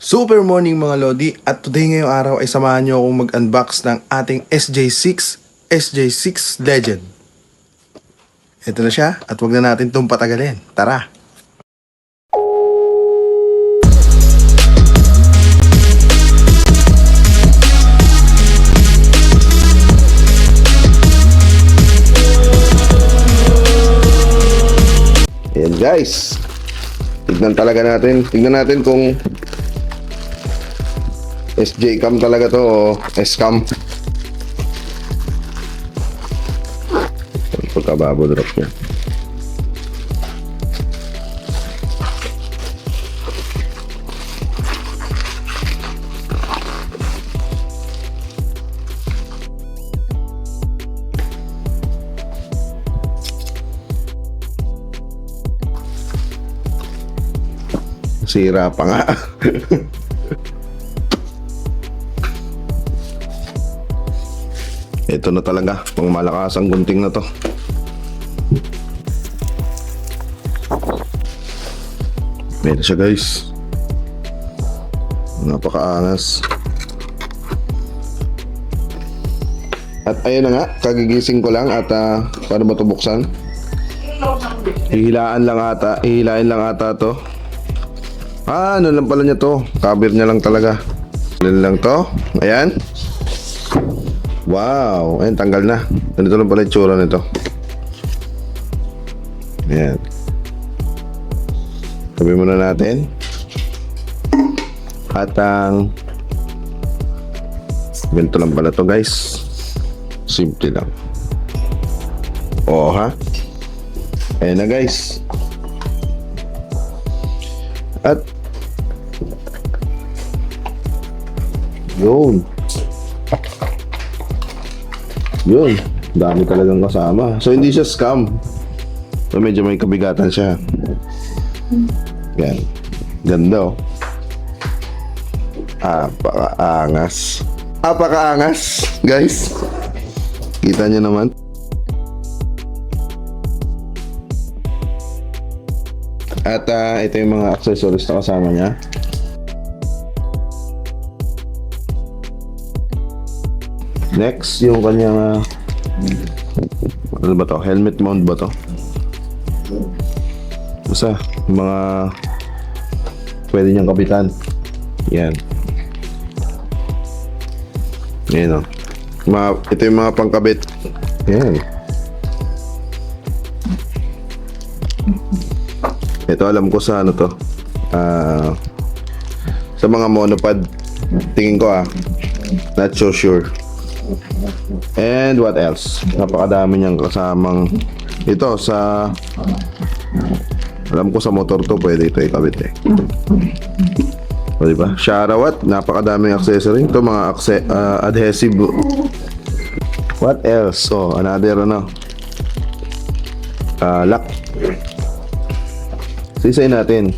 Super morning mga Lodi at today ngayong araw ay samahan nyo akong mag-unbox ng ating SJ6 SJ6 Legend. Ito na siya at wag na natin itong patagalin. Tara! Ayan guys. Tignan talaga natin. Tignan natin kung SJ cam talaga to o S cam. Pagkababo drop niya. Sira pa nga. Ito na talaga, pang malakas ang gunting na to. Meron siya guys. Napakaangas. At ayun na nga, kagigising ko lang at uh, paano ba ito buksan? Hihilaan lang ata, hihilain lang ata to. Ah, ano lang pala niya to. Cover niya lang talaga. Ano lang to. Ayan. Wow. Ayan, tanggal na. Ganito lang pala yung tsura nito. Ayan. Sabi muna natin. At ang ganito lang pala to guys. Simple lang. Oo ha. Ayan na guys. At yun. Yun. Dami talagang kasama. So, hindi siya scam. So, medyo may kabigatan siya. Yan. Ganda oh. Apakaangas. Apakaangas, guys. Kita niyo naman. At ah, ito yung mga accessories na kasama niya. Next, yung kanyang ah, ano ba to? Helmet mount ba to? Basta, mga pwede niyang kapitan. Yan. Yan o. Mga, ito yung mga pangkabit. Yan. Ito alam ko sa ano to. Ah, sa mga monopod. Tingin ko ah. Not so sure. And what else? Napakadami niyang kasamang ito sa alam ko sa motor to pwede ito ikabit eh. O diba? Sharawat, napakadaming accessory. Ito mga acce- ah, adhesive. What else? Oh, another ano. Ah, lock. Sisay natin.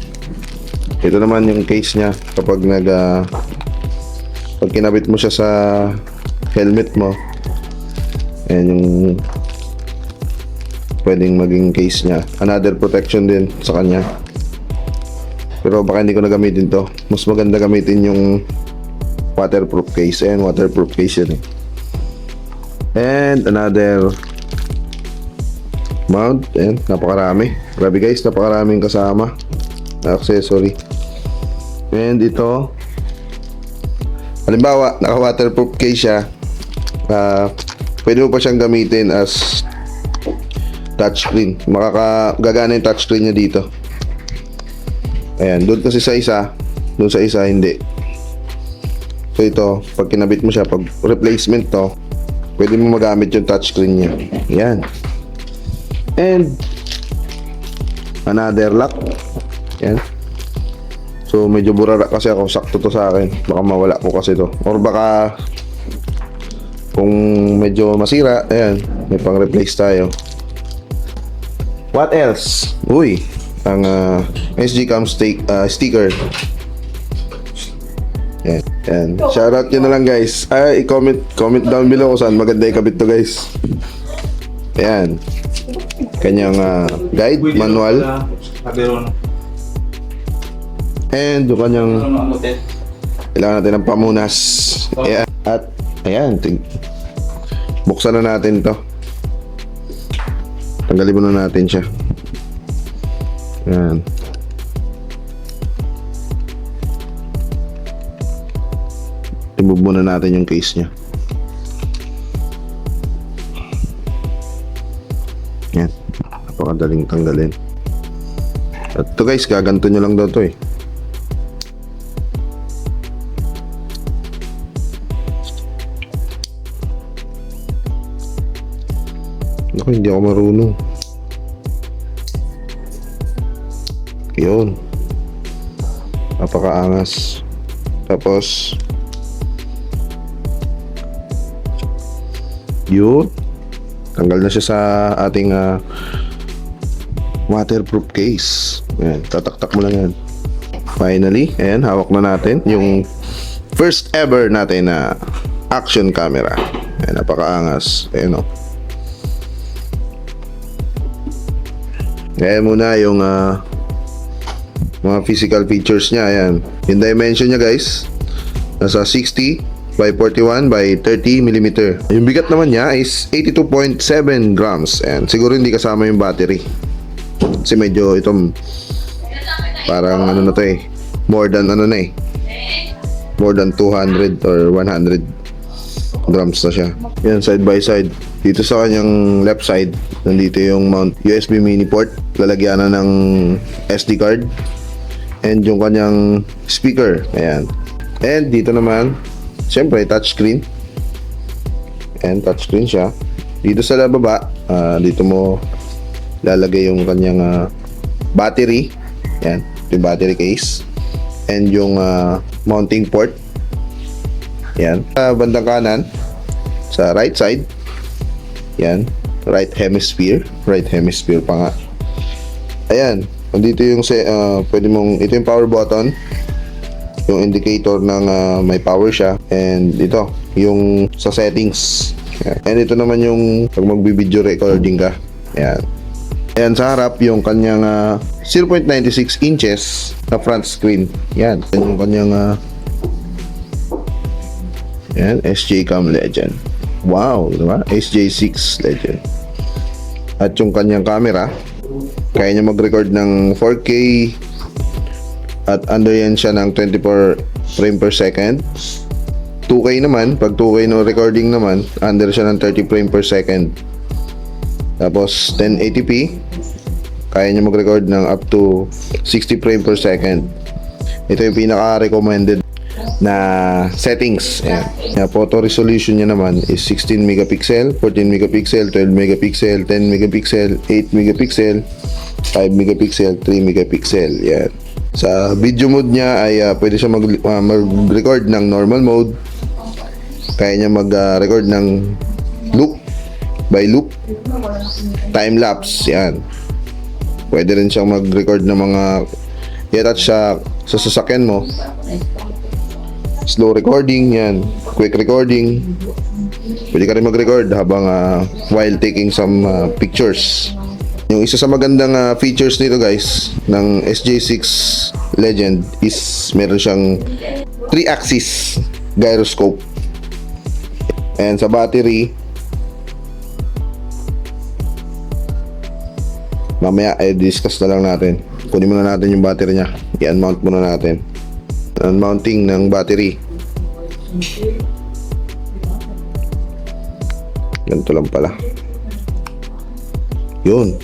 Ito naman yung case niya kapag nag ah, pag kinabit mo siya sa helmet mo. Ayan yung pwedeng maging case niya. Another protection din sa kanya. Pero baka hindi ko na gamitin to. Mas maganda gamitin yung waterproof case. Ayan, waterproof case yan eh. And another mount. Ayan, napakarami. Grabe guys, napakaraming kasama accessory. And ito, halimbawa, naka-waterproof case siya. Ah, pwede mo pa siyang gamitin as touchscreen. Makaka gagana yung touchscreen niya dito. Ayan, doon kasi sa isa, doon sa isa hindi. So ito, pag kinabit mo siya, pag replacement to, pwede mo magamit yung touchscreen niya. Ayan. And another lock. Ayan. So medyo burara kasi ako, sakto to sa akin. Baka mawala ko kasi to. Or baka kung medyo masira, ayan, may pang replace tayo. What else? Uy, ang uh, SG Cam stick, uh, sticker. Yan, yan. Shoutout nyo na lang guys. Ay, comment, comment down below kung saan maganda ikabit to guys. Ayan. Kanyang uh, guide, manual. And yung kanyang kailangan natin ng pamunas. Ayan. At ayan, buksan na natin to. Tanggalin muna natin siya. Ayan. Remove muna natin yung case niya. Yan. Napakadaling tanggalin. At to guys, gaganto nyo lang daw to eh. Naku, hindi ako marunong. Yun. Napakaangas. Tapos, yun. Tanggal na siya sa ating ah, waterproof case. Ayan, tataktak mo lang yan. Finally, ayan, hawak na natin yung first ever natin na action camera. Ayan, napakaangas. Ayan o. Ayan muna yung ah, mga physical features niya. Ayan. Yung dimension niya guys, nasa 60 by 41 by 30 mm. Yung bigat naman niya is 82.7 grams. And siguro hindi kasama yung battery. Kasi medyo itong parang ano na to eh. More than ano na eh. More than 200 or 100 grams na siya. Yan, side by side. Dito sa kanyang left side, nandito yung mount USB mini port. Lalagyan na ng SD card. And yung kanyang speaker. Ayan. And dito naman, syempre, touchscreen. And touchscreen siya. Dito sa baba, ah, dito mo lalagay yung kanyang ah, battery. Yan, yung battery case. And yung ah, mounting port. Yan. Sa bandang kanan, sa right side, yan, right hemisphere. Right hemisphere pa nga. Ayan, nandito yung ah, pwede mong, ito yung power button. Yung indicator ng ah, may power siya. And ito, yung sa settings. Yan. And ito naman yung pag magbibideo recording ka. Ayan. Ayan sa harap yung kanyang ah, 0.96 inches na front screen. Yan. Yan yung kanyang ah, yan, SJ Cam Legend. Wow, di ba? SJ6 Legend. At yung kanyang camera, kaya niya mag-record ng 4K at under yan siya ng 24 frame per second. 2K naman, pag 2K no recording naman, under siya ng 30 frame per second. Tapos 1080p, kaya niya mag-record ng up to 60 frame per second. Ito yung pinaka-recommended na settings. Ayan. Ayan, photo resolution niya naman is 16 megapixel, 14 megapixel, 12 megapixel, 10 megapixel, 8 megapixel, 5 megapixel, 3 megapixel. Yan. Sa video mode niya ay ah, pwede siya mag, ah, mag-record ng normal mode. Kaya niya mag-record ng loop by loop. Time lapse. Yan. Pwede rin siyang mag-record ng mga i-attach sa, sa sasakyan mo slow recording yan. Quick recording. Pwede ka rin mag-record habang ah, while taking some ah, pictures. Yung isa sa magandang ah, features nito guys ng SJ6 Legend is meron siyang 3 axis gyroscope. And sa battery mamaya ay discuss na lang natin. Kunin muna natin yung battery niya. I-unmount muna natin. Unmounting ng battery. Ganito lang pala. Yun.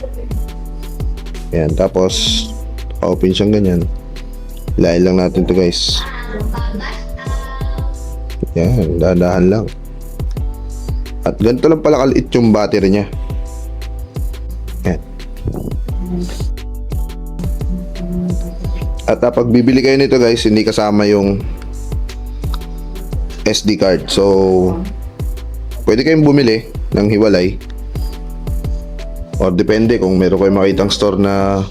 Yan, tapos open siyang ganyan. Lain lang natin to guys. Yan, dadahan lang. At ganito lang pala kaliit yung battery niya. Yan. At uh, pag bibili kayo nito guys, hindi kasama yung SD card. So, pwede kayong bumili ng hiwalay. Or depende kung meron kayong makitang store na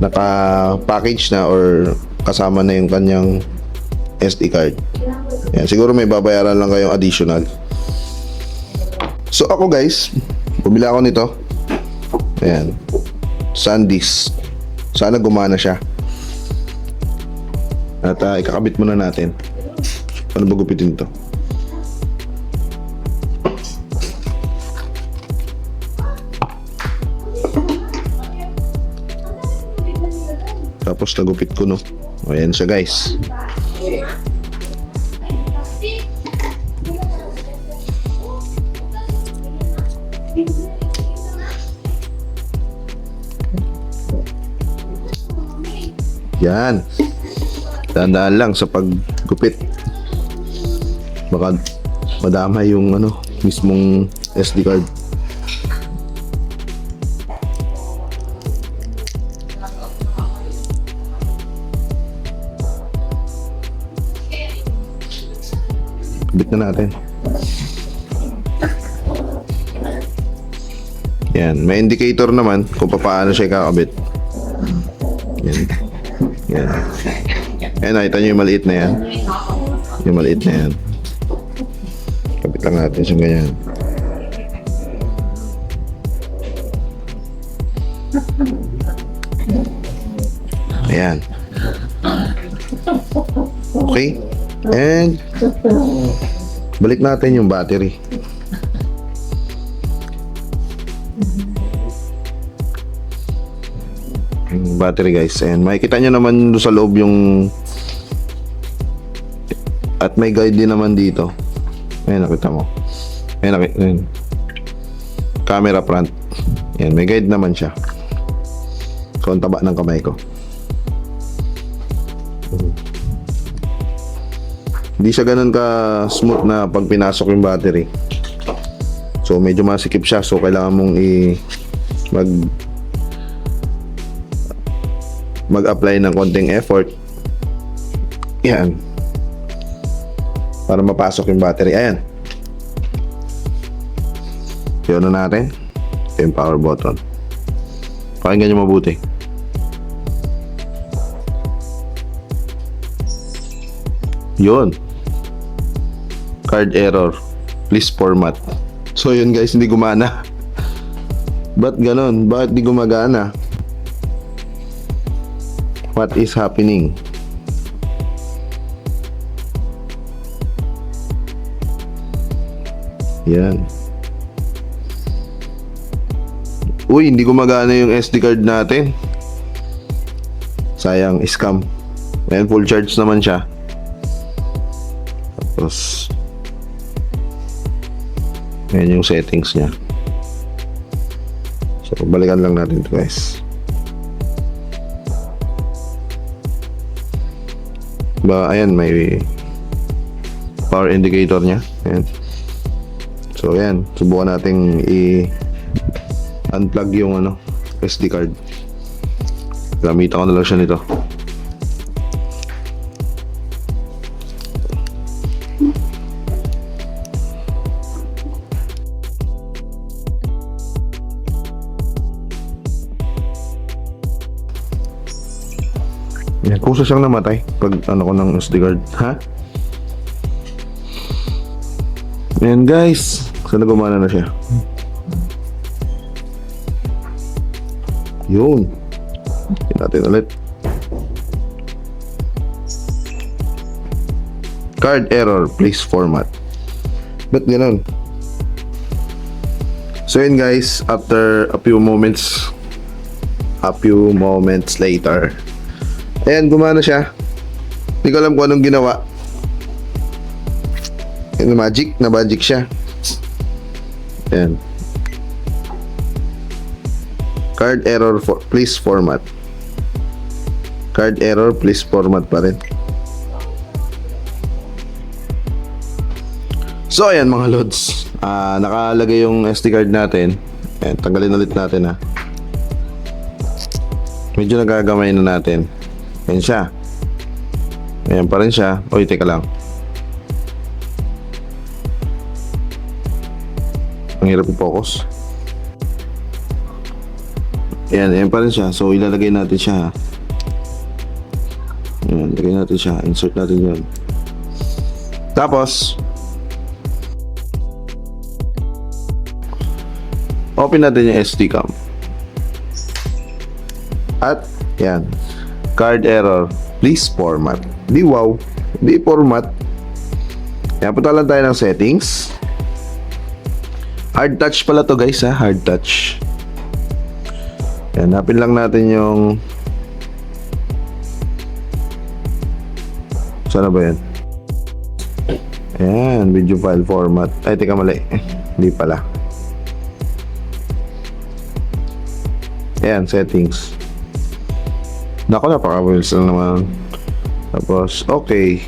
naka-package na or kasama na yung kanyang SD card. Yan, siguro may babayaran lang kayong additional. So ako guys, bumili ako nito. Ayan. SanDisk. Sana gumana siya. At ah, ikakabit muna natin. Paano ba gupitin to? Tapos nagupit ko, no? O, ayan siya, guys. Yan. Tandaan lang sa paggupit. Baka madama yung ano, mismong SD card. Kabit na natin. Yan. May indicator naman kung paano siya kakabit. Yan. Yan. Ayan, nakita nyo yung maliit na yan. Yung maliit na yan. Lang natin siya ganyan. Ayan. Okay. And balik natin yung battery. Yung battery guys. And makikita nyo naman sa loob yung at may guide din naman dito. Ayan, nakita mo. Ayan, nakita. Ayan. Camera front. Ayan, may guide naman siya. So, ang taba ng kamay ko. Hindi siya ganun ka smooth na pag pinasok yung battery. So, medyo masikip siya. So, kailangan mong i mag mag-apply ng konting effort. Yan. Para mapasok yung battery. Ayan. Yun na natin. Ito yung power button. Pakinggan nyo mabuti. Yun. Card error. Please format. So yun guys, hindi gumana. Ba't ganon? Bakit di gumagana? What is happening? Yan. Uy, hindi gumagana yung SD card natin. Sayang, scam. Ayan, full charge naman siya. Tapos, ayan yung settings niya. So, balikan lang natin to guys. Ba, ayan, may power indicator niya. Ayan. So, ayan. Subukan nating i- unplug yung ano, SD card. Gamitan ko na lang siya nito. Yan, kusa siyang namatay pag ano ko ng SD card, ha? Yan guys, sana gumana na siya. Yun. Tingnan natin ulit. Card error, please format. Ba't ganun? So yun guys, after a few moments, a few moments later, ayan, gumana siya. Hindi ko alam kung anong ginawa. Yung magic, na magic siya. Ayan. Card error for please format. Card error please format pa rin. So ayan mga lods. Ah, nakalagay yung SD card natin. Ayan, tanggalin ulit natin ha. Medyo nagagamay na natin. Ayan siya. Ayan pa rin siya. Oy, teka lang. Ang hirap i-focus. Ayan, ayan pa rin siya. So, ilalagay natin siya. Ayan, lagay natin siya. Insert natin yun. Tapos, open natin yung SD cam. At, yan. Card error. Please format. Di wow. Di format. Kaya punta lang tayo ng settings. Hard touch pala to guys ha. Hard touch. Hanapin lang natin yung Sana ba yan? Ayan, video file format. Ay, teka mali. Hindi pala. Ayan, settings. Nako, napaka-wheels lang naman. Tapos, okay.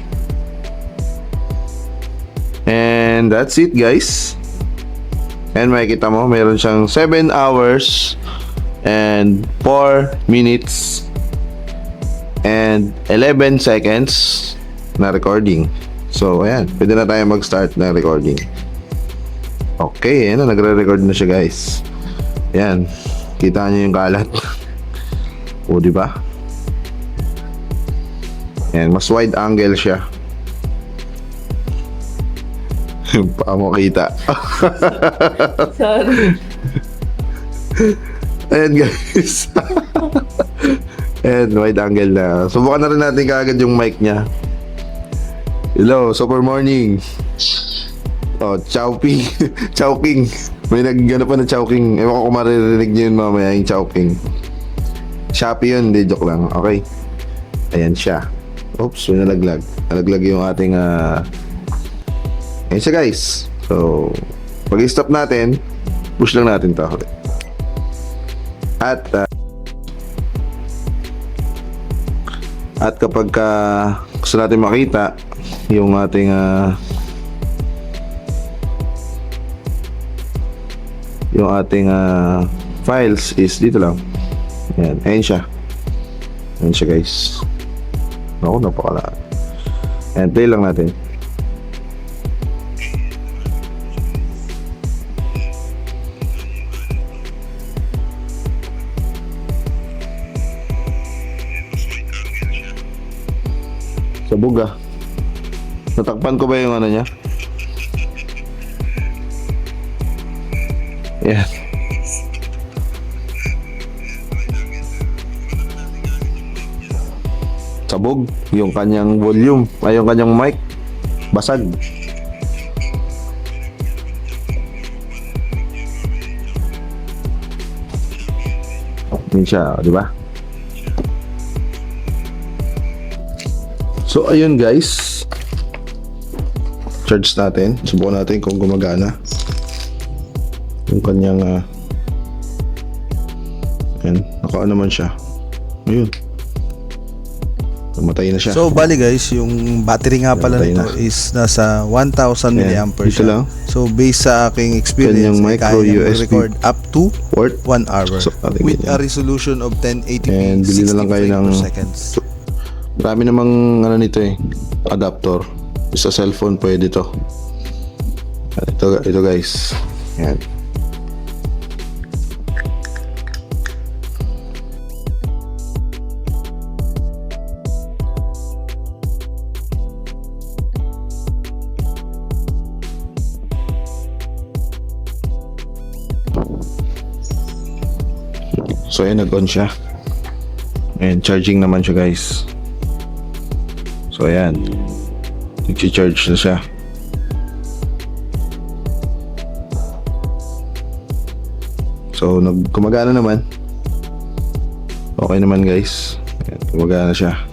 And that's it, guys. And makikita mo, meron siyang 7 hours and 4 minutes and 11 seconds na recording. So, ayan. Pwede na tayo mag-start na recording. Okay, ayan na. Nagre-record na siya, guys. Ayan. Kita niyo yung kalat. o, di ba? Ayan, mas wide angle siya. Pa mo kita. Sorry. Ayan guys. Ayan, wide angle na. Subukan na rin natin kaagad yung mic niya. Hello, super morning. Oh, Chowping. Chowking. May naggano pa na Chowking. Ewan ko kung maririnig niyo yun mamaya yung Chowking. Shopee yun, hindi joke lang. Okay. Ayan siya. Oops, may nalaglag. Nalaglag yung ating ah... Ayan siya guys. So, pag stop natin, push lang natin to. At ah, at kapag ka gusto natin makita yung ating ah, yung ating ah, files is dito lang. Ayan, ayan siya. Ayan siya guys. Ako, napakala. Ayan, play lang natin. Sabog ah. Natakpan ko ba yung ano niya? Yan. Sabog yung kanyang volume, ay yung kanyang mic. Basag. Yun siya, di ba? So, ayun guys. Charge natin. Subukan natin kung gumagana. Yung kanyang, ah Ayan, naka naman siya. Ayun. Namatay na siya. So bali guys, yung battery nga pala Namatay nito na. is nasa 1000 Ayan, mAh. dito lang. So based sa aking experience, Kanyang micro kaya niyang USB record up to Port. 1 hour So, with ganyan. a resolution of 1080p And bili na lang 60 kayo ng- seconds. Marami namang ano nito eh. Adapter. Sa cellphone pwede to. Ito, ito guys. Yan. So ayan, nag-on siya. And charging naman siya guys. So ayan. Nag-charge na siya. So nag gumagana naman. Okay naman guys. Ayan, gumagana siya.